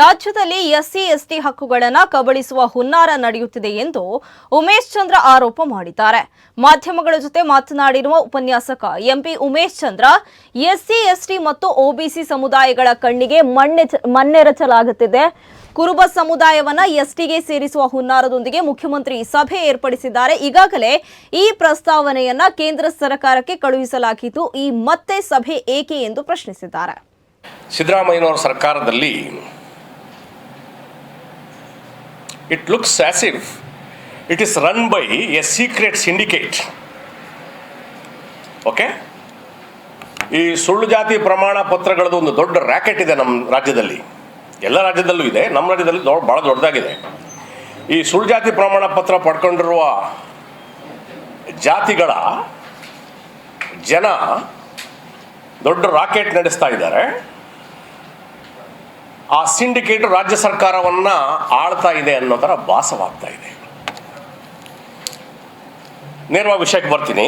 ರಾಜ್ಯದಲ್ಲಿ SC, ST ಹಕ್ಕುಗಳನ್ನು ಕಬಳಿಸುವ ಹುನ್ನಾರ ನಡೆಯುತ್ತಿದೆ ಎಂದು ಉಮೇಶ್ ಚಂದ್ರ ಆರೋಪ ಮಾಡಿದ್ದಾರೆ. ಮಾಧ್ಯಮಗಳ ಜೊತೆ ಮಾತನಾಡಿರುವ ಉಪನ್ಯಾಸಕ MP Umesh Chandra, SC, ST ಮತ್ತು ಒಬಿಸಿ ಸಮುದಾಯಗಳ ಕಣ್ಣಿಗೆ ಮಣ್ಣೆ, ಮಣ್ಣೆರಚಲಾಗುತ್ತಿದೆ. ಕುರುಬ ಸಮುದಾಯವನ್ನ ಎಸ್ಟಿಗೆ ಸೇರಿಸುವ ಹುನ್ನಾರದೊಂದಿಗೆ ಮುಖ್ಯಮಂತ್ರಿ ಸಭೆ ಏರ್ಪಡಿಸಿದ್ದಾರೆ. ಈಗಾಗಲೇ ಈ ಪ್ರಸ್ತಾವನೆಯನ್ನ ಕೇಂದ್ರ ಸರ್ಕಾರಕ್ಕೆ ಕಳುಹಿಸಲಾಗಿದ್ದು, ಈ ಮತ್ತೆ ಸಭೆ ಏಕೆ ಎಂದು ಪ್ರಶ್ನಿಸಿದ್ದಾರೆ. ಸಿದ್ದರಾಮಯ್ಯನವರ ಸರ್ಕಾರದಲ್ಲಿ it looks as if it is run by a secret syndicate okay ಈ ಸುಳ್ಳು ಜಾತಿ ಪ್ರಮಾಣ ಪತ್ರಗಳದ್ದು ಒಂದು ದೊಡ್ಡ ರ್ಯಾಕೆಟ್ ಇದೆ ನಮ್ಮ ರಾಜ್ಯದಲ್ಲಿ. ಎಲ್ಲ ರಾಜ್ಯದಲ್ಲೂ ಇದೆ, ನಮ್ಮ ರಾಜ್ಯದಲ್ಲಿ ದೊಡ್ಡ ಭಾಳ ದೊಡ್ಡದಾಗಿದೆ. ಈ ಸುಳ್ಳು ಜಾತಿ ಪ್ರಮಾಣ ಪತ್ರ ಪಡ್ಕೊಂಡಿರುವ ಜಾತಿಗಳ ಜನ ದೊಡ್ಡ ರಾಕೆಟ್ ನಡೆಸ್ತಾ ಇದ್ದಾರೆ. ಆ ಸಿಂಡಿಕೇಟ್ ರಾಜ್ಯ ಸರ್ಕಾರವನ್ನ ಆಳ್ತಾ ಇದೆ ಅನ್ನೋ ಥರ ಭಾಸವಾಗ್ತಾ ಇದೆ. ನೇರವಾಗಿ ವಿಷಯಕ್ಕೆ ಬರ್ತೀನಿ.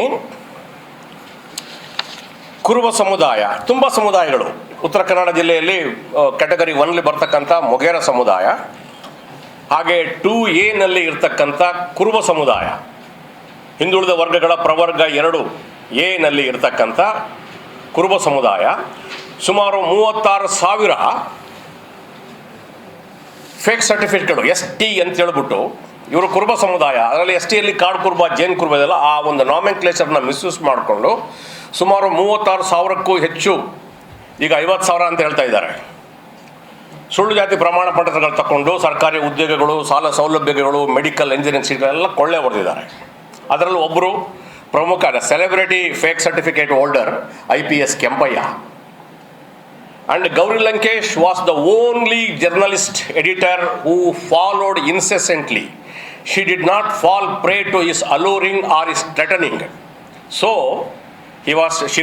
ಕುರುಬ ಸಮುದಾಯ, ತುಂಬ ಸಮುದಾಯಗಳು. ಉತ್ತರ ಕನ್ನಡ ಜಿಲ್ಲೆಯಲ್ಲಿ ಕ್ಯಾಟಗರಿ ಒನ್ಲಿ ಬರ್ತಕ್ಕಂಥ ಮೊಗೇರ ಸಮುದಾಯ, ಹಾಗೆ ಟೂ ಎನಲ್ಲಿ ಇರ್ತಕ್ಕಂಥ ಕುರುಬ ಸಮುದಾಯ. ಹಿಂದುಳಿದ ವರ್ಗಗಳ ಪ್ರವರ್ಗ ಎರಡು ಎನಲ್ಲಿ ಇರ್ತಕ್ಕಂಥ ಕುರುಬ ಸಮುದಾಯ. ಸುಮಾರು ಮೂವತ್ತಾರು ಸಾವಿರ ಫೇಕ್ ಸರ್ಟಿಫಿಕೇಟ್ಗಳು ಎಸ್ ಟಿ ಅಂತ ಹೇಳ್ಬಿಟ್ಟು ಇವರು ಕುರುಬ ಸಮುದಾಯ, ಅದರಲ್ಲಿ ಎಸ್ ಟಿಯಲ್ಲಿ ಕಾಡು ಕುರುಬ, ಜೇನು ಕುರುಬ ಇದೆಲ್ಲ ಆ ಒಂದು ನಾಮಿನ್ ಕ್ಲೇಚರ್ನ ಮಿಸ್ಯೂಸ್ ಮಾಡಿಕೊಂಡು ಸುಮಾರು ಮೂವತ್ತಾರು ಸಾವಿರಕ್ಕೂ ಹೆಚ್ಚು, ಈಗ ಐವತ್ತು ಸಾವಿರ ಅಂತ ಹೇಳ್ತಾ ಇದ್ದಾರೆ. ಸುಳ್ಳು ಜಾತಿ ಪ್ರಮಾಣ ಪತ್ರಗಳು ತಗೊಂಡು ಸರ್ಕಾರಿ ಉದ್ಯೋಗಗಳು, ಸಾಲ ಸೌಲಭ್ಯಗಳು ಮೆಡಿಕಲ್ ಇಂಜಿನಿಯರಿಂಗ್ ಸೀಟ್ಗಳೆಲ್ಲ ಕೊಳ್ಳೆ ಹೊಡೆದಿದ್ದಾರೆ. ಅದರಲ್ಲಿ ಒಬ್ಬರು ಪ್ರಮುಖ celebrity fake certificate holder I P S Kempaiah. And Gauri Lankesh was the only journalist editor who followed incessantly. She did not fall prey to his alluring or his threatening. So, he was, she was